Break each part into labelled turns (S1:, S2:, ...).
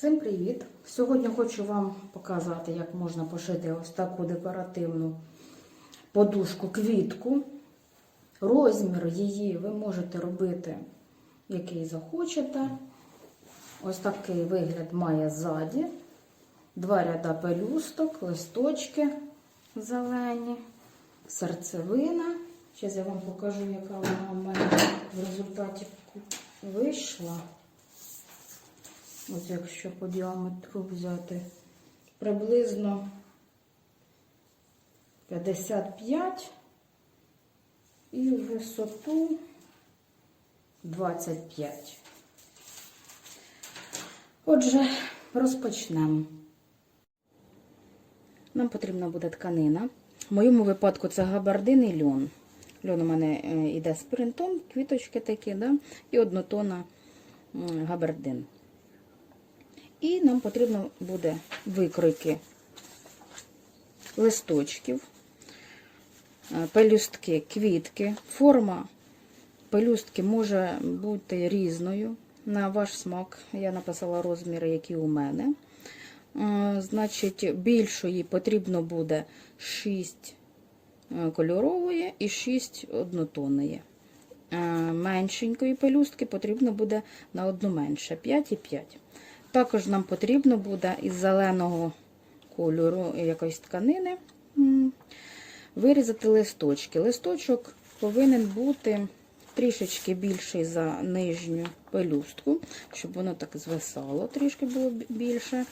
S1: Всім привіт! Сьогодні хочу вам показати, як можна пошити ось таку декоративну подушку квітку. Розмір її ви можете робити, який захочете. Ось такий вигляд має ззаді. Два ряда пелюсток, листочки зелені, серцевина. Зараз я вам покажу, яка вона у мене в результаті вийшла. От якщо по діаметру взяти приблизно 55 і висоту 25. Отже, розпочнемо. Нам потрібна буде тканина. В моєму випадку це габардин і льон. Льон у мене йде з принтом, квіточки такі, да? і однотона габардин. І нам потрібно буде викройки листочків, е, пелюстки, квітки. Форма пелюстки може бути різною на ваш смак. Я написала розміри, які у мене. Е, Значить, більшої потрібно буде 6 кольорової і 6 однотонної. Е, Меншенької пелюстки потрібно буде на одну менше 5 і 5. Також нам потрібно буде із зеленого кольору якоїсь тканини вирізати листочки. Листочок повинен бути трішечки більший за нижню пелюстку, щоб воно так звисало, трішки було більше.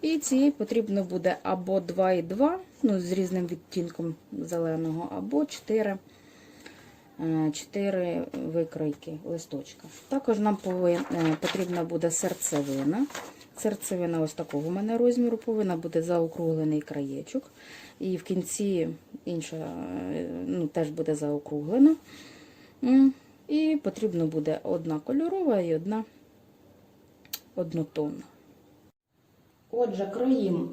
S1: І цієї потрібно буде або 2,2, ну, з різним відтінком зеленого, або 4 4 викройки листочка. Також нам е, потрібна буде серцевина. Серцевина ось такого у мене розміру повинна буде заокруглений краєчок. І в кінці інша е, ну, теж буде заокруглена. І потрібно буде одна кольорова і одна однотонна. Отже, кроїм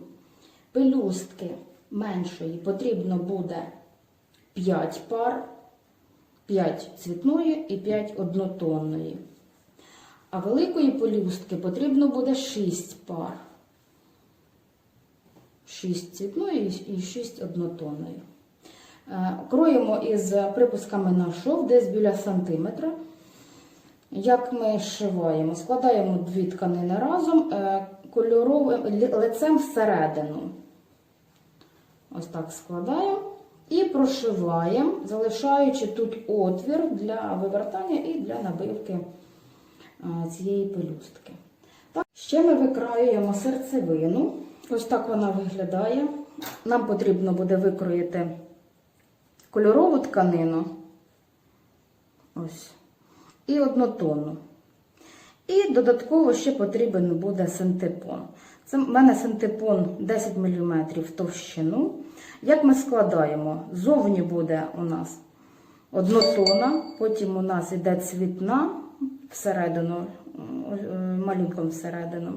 S1: пелюстки меншої потрібно буде 5 пар. 5 цвітної і 5 однотонної. А великої пелюстки потрібно буде 6 пар. 6 цвітної і 6 однотонної. Е, Кроємо із припусками на шов десь біля сантиметра. Як ми зшиваємо? Складаємо дві тканини разом е, кольоровим лицем всередину. Ось так складаємо. І прошиваємо, залишаючи тут отвір для вивертання і для набивки цієї пелюстки. Ще ми викраюємо серцевину. Ось так вона виглядає. Нам потрібно буде викроїти кольорову тканину. Ось. І однотонну. І додатково ще потрібен буде синтепон. Це в мене синтепон 10 мм товщину. Як ми складаємо? Зовні буде у нас однотона, потім у нас йде цвітна всередину, е, малюнком всередину.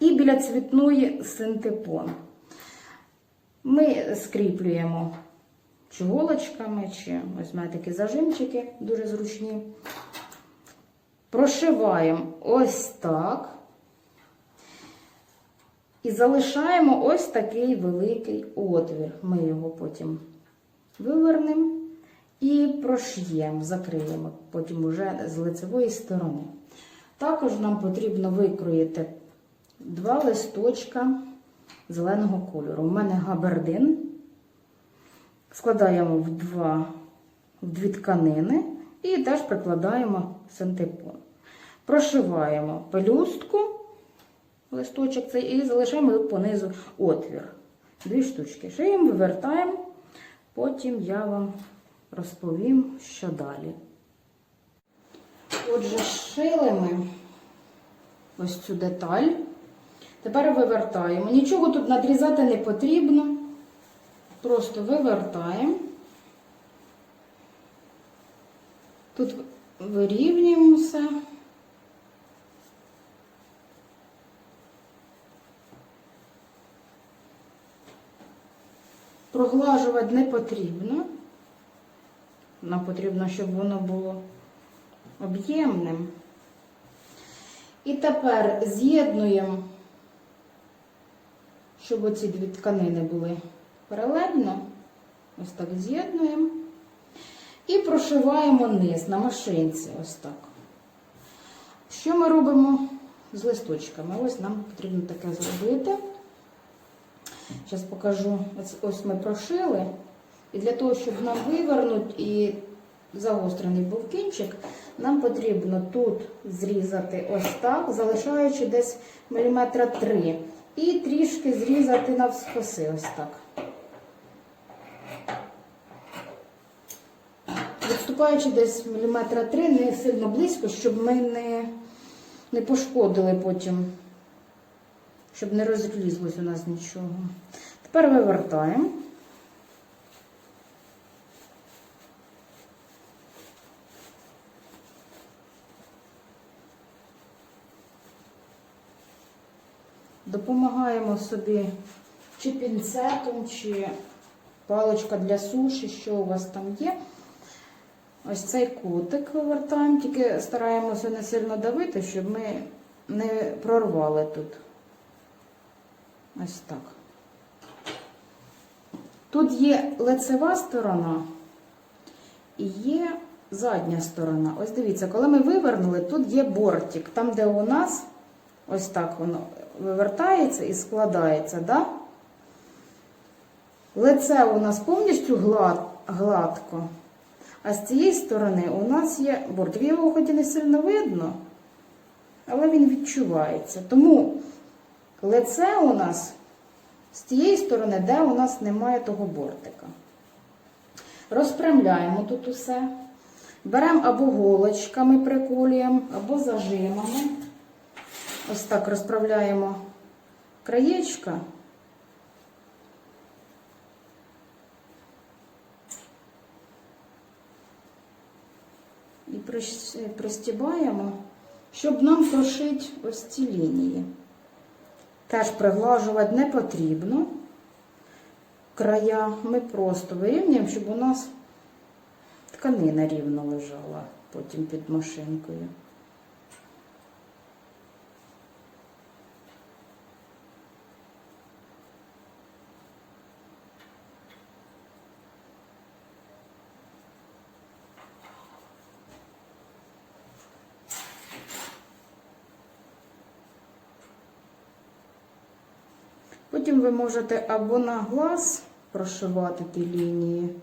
S1: І біля цвітної синтепон. Ми скріплюємо чи голочками, чи ось мене такі зажимчики дуже зручні. Прошиваємо ось так. І залишаємо ось такий великий отвір. Ми його потім вивернемо і прошиємо, закриємо, потім уже з лицевої сторони. Також нам потрібно викроїти два листочка зеленого кольору. У мене габардин. Складаємо в, два, в дві тканини і теж прикладаємо синтепон. Прошиваємо пелюстку листочок цей і залишаємо понизу отвір. Дві штучки. Шиємо, вивертаємо, потім я вам розповім, що далі. Отже, шили ми ось цю деталь. Тепер вивертаємо. Нічого тут надрізати не потрібно. Просто вивертаємо. Тут вирівнюємо все. Проглажувати не потрібно. Нам потрібно, щоб воно було об'ємним. І тепер з'єднуємо щоб оці дві тканини були паралельно. Ось так з'єднуємо. І прошиваємо низ на машинці. Ось так. Що ми робимо з листочками? Ось нам потрібно таке зробити. Зараз покажу. Ось, ми прошили. І для того, щоб нам вивернути і загострений був кінчик, нам потрібно тут зрізати ось так, залишаючи десь міліметра 3. І трішки зрізати навскоси ось так. Відступаючи десь міліметра 3, не сильно близько, щоб ми не, не пошкодили потім, щоб не розлізлось у нас нічого. Тепер вивертаємо. Допомагаємо собі чи пінцетом, чи паличка для суші, що у вас там є. Ось цей кутик вивертаємо, тільки стараємося не сильно давити, щоб ми не прорвали тут. Ось так. Тут є лицева сторона і є задня сторона. Ось дивіться, коли ми вивернули, тут є бортик, там, де у нас ось так воно вивертається і складається, да? Лице у нас повністю глад, гладко, а з цієї сторони у нас є бортик. Його хоч і не сильно видно, але він відчувається. Тому лице у нас з тієї сторони, де у нас немає того бортика. Розпрямляємо тут усе. Беремо або голочками приколюємо, або зажимами. Ось так розправляємо краєчка. І пристібаємо, щоб нам прошити ось ці лінії. Теж приглажувати не потрібно. Края ми просто вирівнюємо, щоб у нас тканина рівно лежала потім під машинкою. Потім ви можете або на глаз прошивати ті лінії,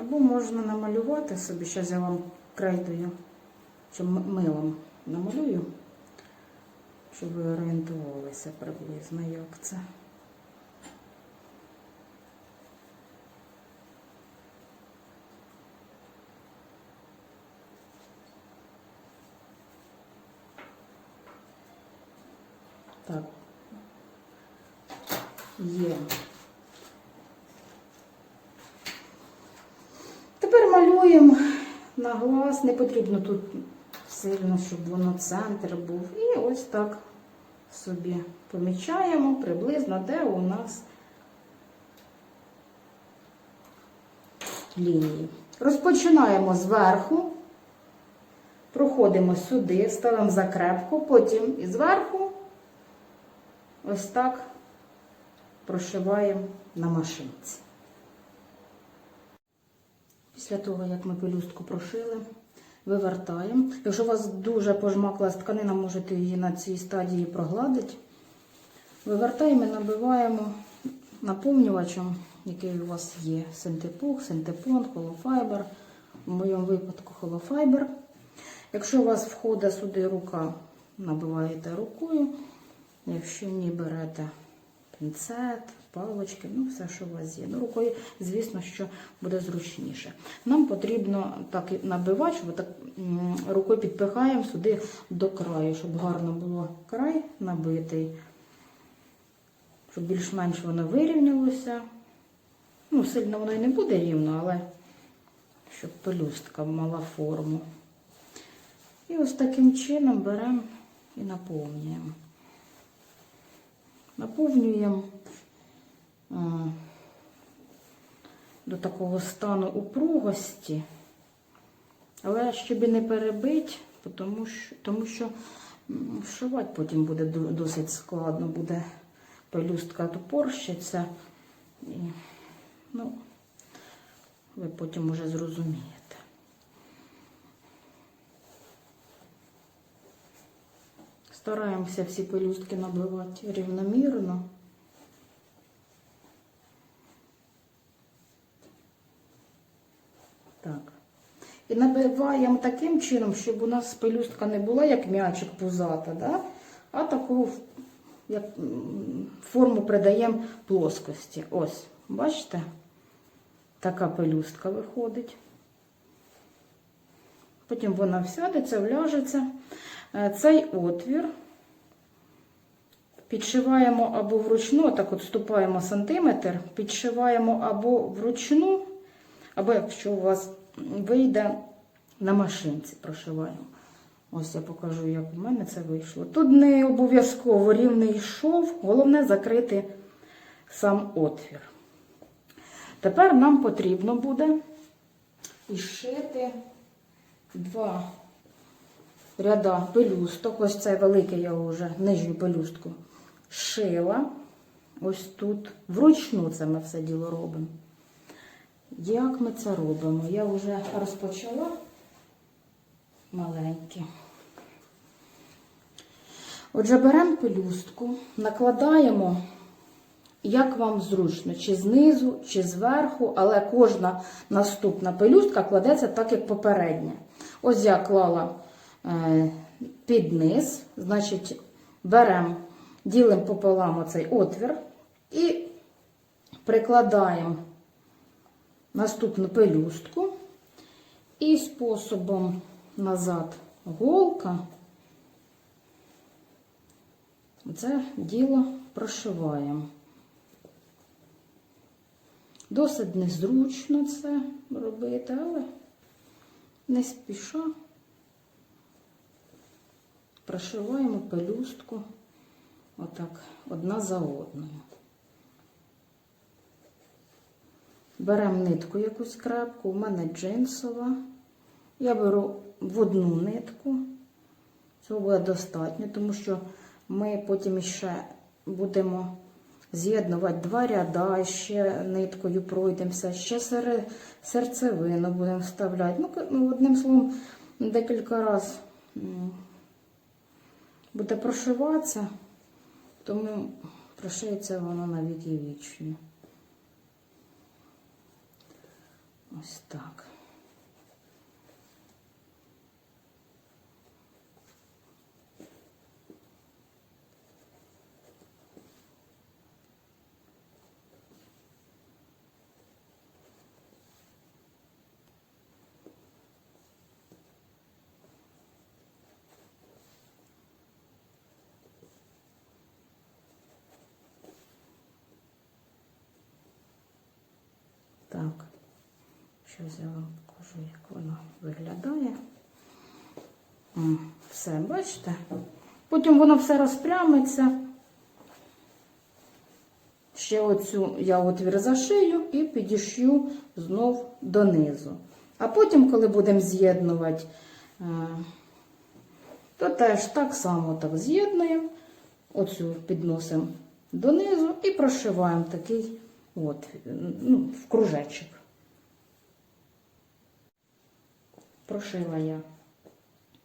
S1: або можна намалювати собі. Зараз я вам крейдою чи милом намалюю, щоб ви орієнтувалися приблизно, як це. Так, Є. Тепер малюємо на. Не потрібно тут сильно, щоб воно центр був. І ось так собі помічаємо приблизно, де у нас лінії. Розпочинаємо зверху, проходимо сюди, ставимо закрепку, потім і зверху ось так прошиваємо на машинці. Після того, як ми пелюстку прошили, вивертаємо. Якщо у вас дуже пожмаклась тканина, можете її на цій стадії прогладити. Вивертаємо і набиваємо наповнювачем, який у вас є. Синтепух, синтепон, холофайбер. В моєму випадку холофайбер. Якщо у вас входить сюди рука, набиваєте рукою. Якщо ні, берете пінцет, палочки, ну все, що у вас є. Ну, рукою, звісно, що буде зручніше. Нам потрібно так щоб так рукою підпихаємо сюди до краю, щоб гарно було край набитий, щоб більш-менш воно вирівнялося. Ну, сильно воно і не буде рівно, але щоб пелюстка мала форму. І ось таким чином беремо і наповнюємо. Наповнюємо до такого стану упругості, але щоб і не перебити, тому що, тому що вшивати потім буде досить складно, буде пелюстка топорщиться. І, ну, ви потім уже зрозумієте. Стараємося всі пелюстки набивати рівномірно. Так. І набиваємо таким чином, щоб у нас пелюстка не була як м'ячик пузата, да? а таку як, форму придаємо плоскості. Ось, бачите? Така пелюстка виходить. Потім вона всядеться, вляжеться. Е, Цей отвір підшиваємо або вручну, так от ступаємо сантиметр, підшиваємо або вручну, або якщо у вас вийде на машинці, прошиваємо. Ось я покажу, як у мене це вийшло. Тут не обов'язково рівний шов, головне закрити сам отвір. Тепер нам потрібно буде ішити два ряда пелюсток. Ось цей великий я вже нижню пелюстку шила. Ось тут. Вручну це ми все діло робимо. Як ми це робимо? Я вже розпочала маленькі. Отже, беремо пелюстку, накладаємо, як вам зручно, чи знизу, чи зверху, але кожна наступна пелюстка кладеться так, як попередня. Ось я клала е, під низ, значить, беремо, ділимо пополам оцей отвір і прикладаємо наступну пелюстку і способом назад голка це діло прошиваємо. Досить незручно це робити, але не спіша прошиваємо пелюстку отак одна за одною. Беремо нитку якусь крепку, у мене джинсова. Я беру в одну нитку. Цього буде достатньо, тому що ми потім ще будемо з'єднувати два ряда, ще ниткою пройдемося, ще серцевину будемо вставляти. Ну, ну, одним словом, декілька разів буде прошиватися, тому прошиється воно на віки вічні. Ось так. Зараз я вам покажу, як воно виглядає. Все, бачите? Потім воно все розпрямиться. Ще оцю я отвір зашию і підішью знов донизу. А потім, коли будемо з'єднувати, е, то теж так само так з'єднуємо, оцю підносимо донизу і прошиваємо такий отвір, ну, в кружечок. Прошила я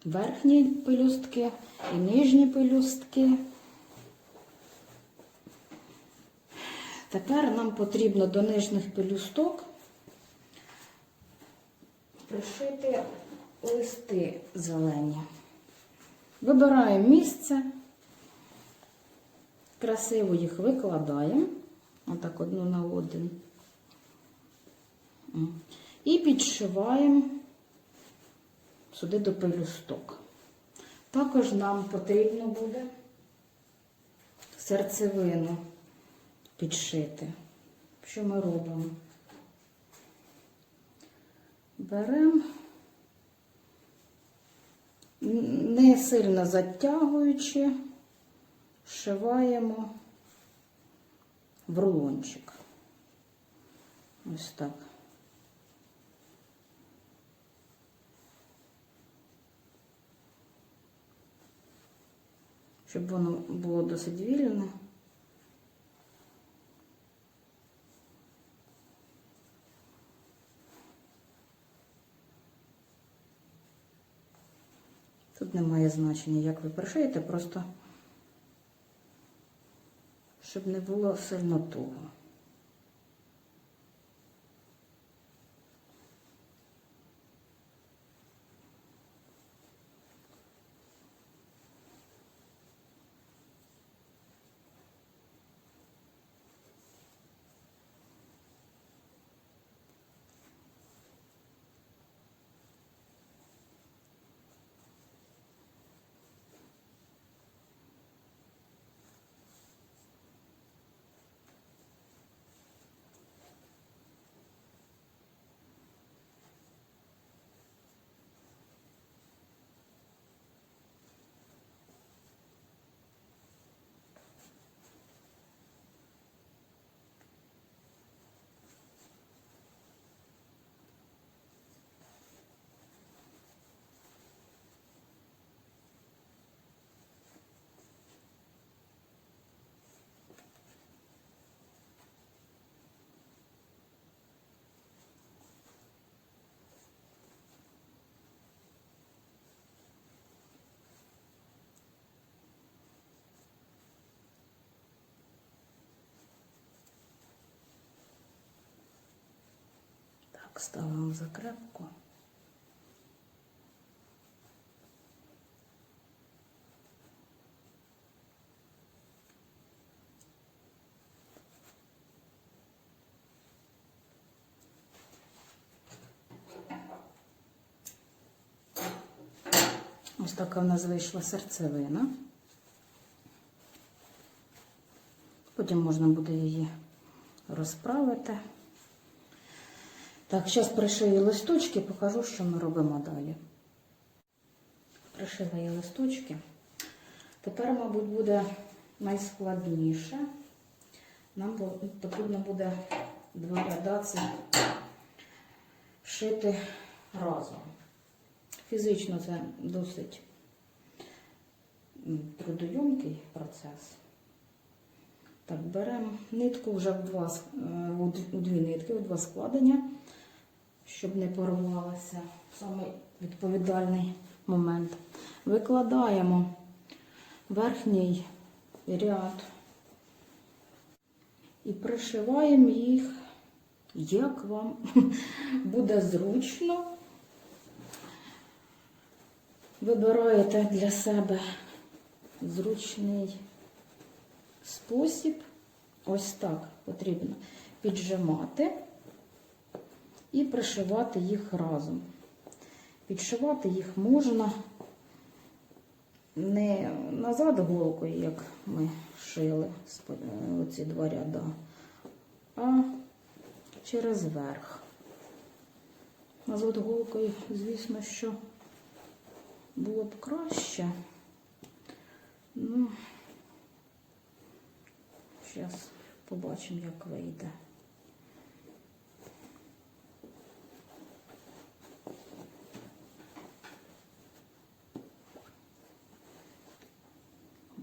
S1: верхні пелюстки і нижні пелюстки. Тепер нам потрібно до нижніх пелюсток пришити листи зелені. Вибираємо місце, красиво їх викладаємо, отак одну на один. І підшиваємо сюди до пелюсток. Також нам потрібно буде серцевину підшити. Що ми робимо? Беремо, не сильно затягуючи, шиваємо в рулончик. Ось так. щоб воно було досить вільне. Тут немає значення, як ви пришиєте, просто щоб не було сильно туго. Ставимо закрепку. Ось така в нас вийшла серцевина. Потім можна буде її розправити. Так, зараз пришию листочки, покажу, що ми робимо далі. Пришила я листочки. Тепер, мабуть, буде найскладніше. Нам потрібно буде два ряда шити разом. Фізично це досить трудоємкий процес. Так, беремо нитку вже в два, е, у дві нитки, у два складення, щоб не порвалося. Самий відповідальний момент. Викладаємо верхній ряд і пришиваємо їх, як вам буде зручно. Вибираєте для себе зручний спосіб. Ось так потрібно піджимати і пришивати їх разом. Підшивати їх можна не назад голкою, як ми шили оці два ряда, а через верх. Назад голкою, звісно, що було б краще. Ну, зараз побачимо, як вийде.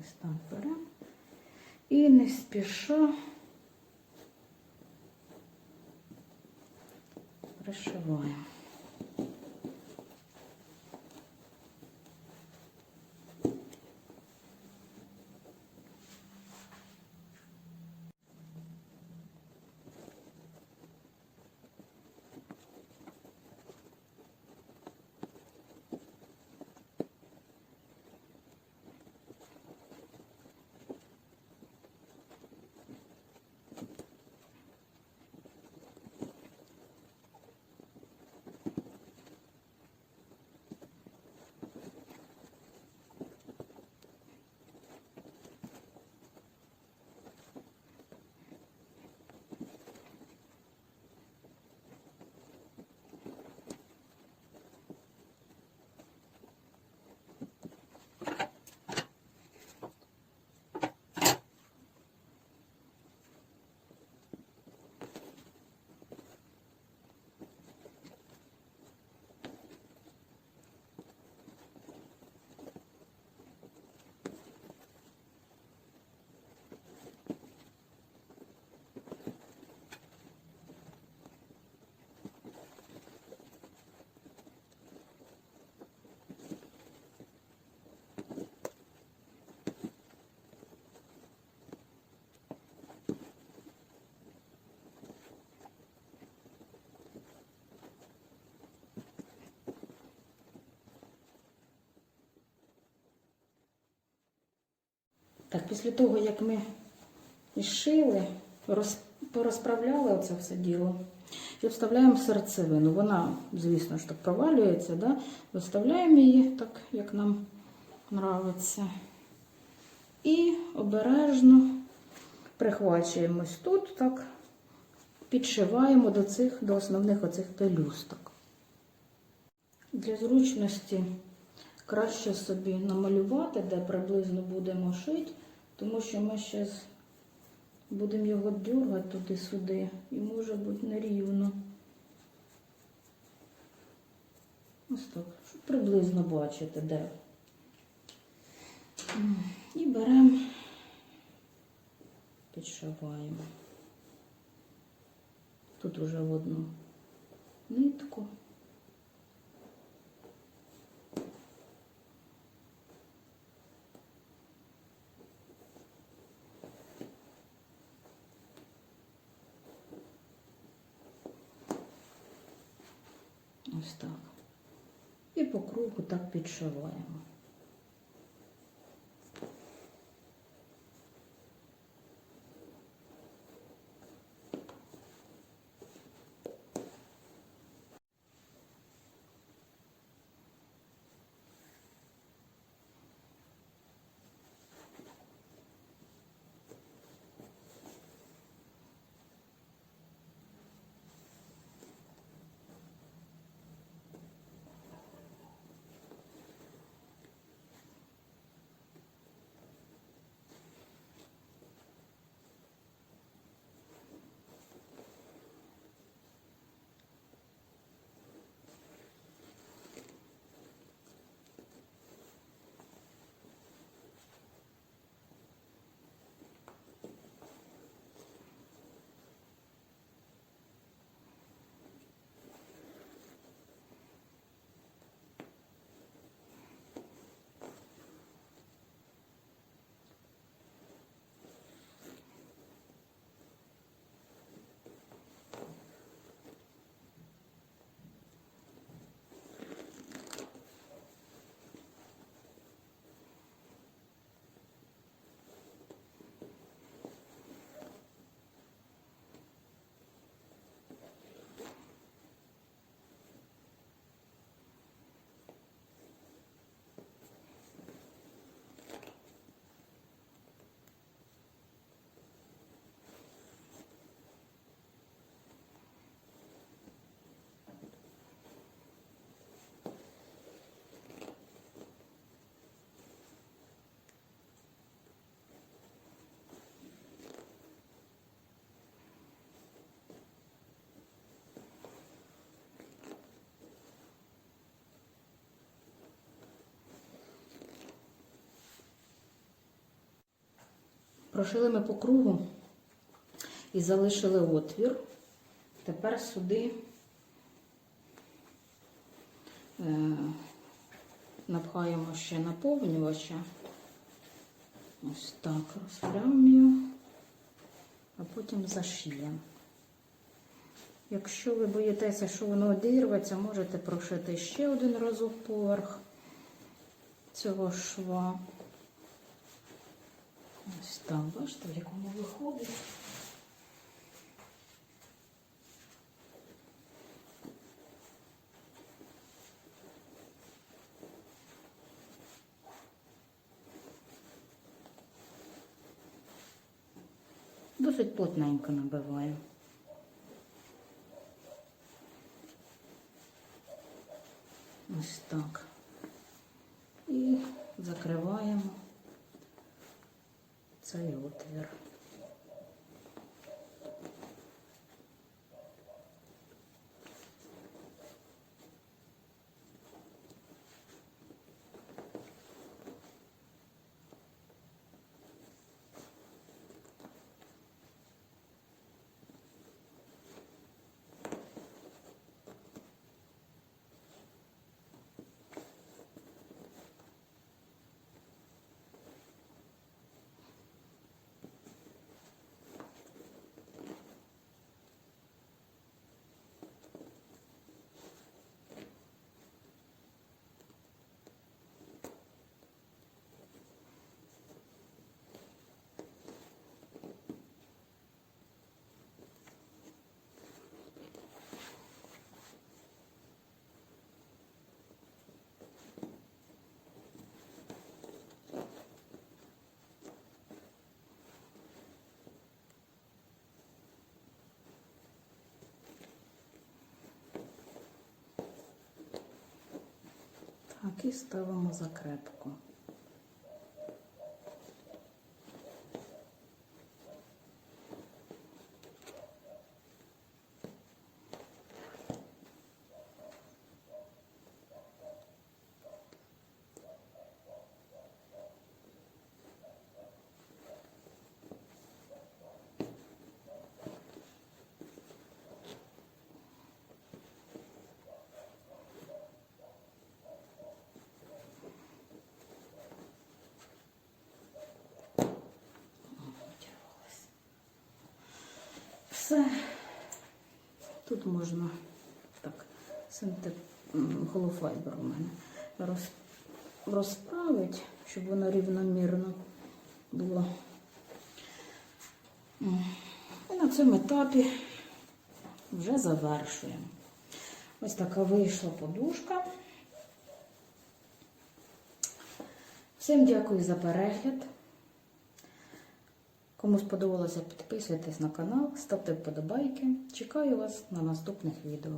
S1: Ось так беремо. І не спіша пришиваємо. Так, після того, як ми ішили, роз, порозправляли оце все діло, і вставляємо серцевину. Вона, звісно ж, так провалюється, да? виставляємо її так, як нам нравиться. І обережно прихвачуємось тут, так, підшиваємо до цих, до основних оцих пелюсток. Для зручності краще собі намалювати, де приблизно будемо шити, тому що ми ще будемо його дергати туди-сюди і може бути нерівно. Ось так, щоб приблизно бачити, де. І беремо, підшиваємо. Тут уже в одну нитку. Ось так. І по кругу так підшиваємо. Прошили ми по кругу і залишили отвір. Тепер сюди е, напхаємо ще наповнювача. Ось так його, а потім зашиємо. Якщо ви боїтеся, що воно одірветься, можете прошити ще один разок поверх цього шва. Ось так, бачите, в якому виходить. Досить плотненько набиваю. Ось так. І закриваємо цей отвір. Замки ставимо закрепку. Все. Тут можна так, синтет холофайбер у мене роз, розправити, щоб воно рівномірно було. І на цьому етапі вже завершуємо. Ось така вийшла подушка. Всім дякую за перегляд. Кому сподобалося, підписуйтесь на канал, ставте вподобайки. Чекаю вас на наступних відео.